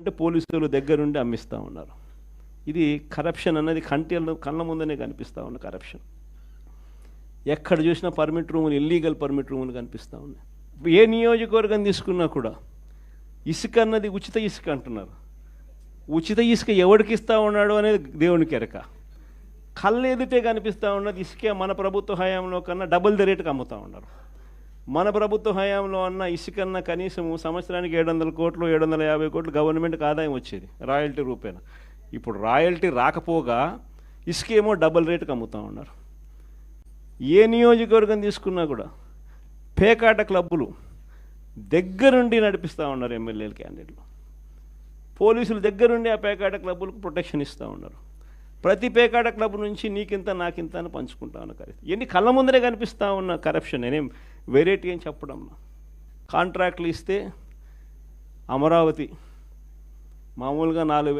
అంటే పోలీసులు దగ్గరుండి అమ్మిస్తూ ఉన్నారు. ఇది కరప్షన్ అన్నది కంటి కళ్ళ ముందనే కనిపిస్తూ ఉన్న కరప్షన్ ఎక్కడ చూసినా పర్మిట్ రూములు ఇల్లీగల్ పర్మిట్ రూములు కనిపిస్తూ ఉన్నాయి. ఏ నియోజకవర్గం తీసుకున్నా కూడా ఇసుక అన్నది ఉచిత ఇసుక అంటున్నారు. ఉచిత ఇసుక ఎవడికి ఇస్తా ఉన్నాడు అనేది దేవునికి ఎరక కళ్ళు ఎదుటే కనిపిస్తూ ఉన్నది ఇసుకే మన ప్రభుత్వ హయాంలో కన్నా డబుల్ ద రేటుకి అమ్ముతూ ఉన్నారు. మన ప్రభుత్వ హయాంలో అన్న ఇసుకన్న కనీసం సంవత్సరానికి ఏడు వందల కోట్లు ఏడు వందల యాభై కోట్లు గవర్నమెంట్కి ఆదాయం వచ్చేది రాయల్టీ రూపేణ. ఇప్పుడు రాయల్టీ రాకపోగా ఇసుకేమో డబుల్ రేటుకి అమ్ముతూ ఉన్నారు. ఏ నియోజకవర్గం తీసుకున్నా కూడా పేకాట క్లబ్బులు దగ్గరుండి నడిపిస్తూ ఉన్నారు ఎమ్మెల్యేల క్యాండిడేట్లు. పోలీసులు దగ్గరుండి ఆ పేకాట క్లబ్బులకు ప్రొటెక్షన్ ఇస్తూ ఉన్నారు. ప్రతి పేకాట క్లబ్ నుంచి నీకింత నాకింత అని పంచుకుంటా ఉన్న కరెక్ట్ ఎన్ని కళ్ళ ముందరే కనిపిస్తూ ఉన్న కరప్షన్ నేనేం వెరైటీ అని చెప్పడం. కాంట్రాక్ట్లు ఇస్తే అమరావతి మామూలుగా నాలుగు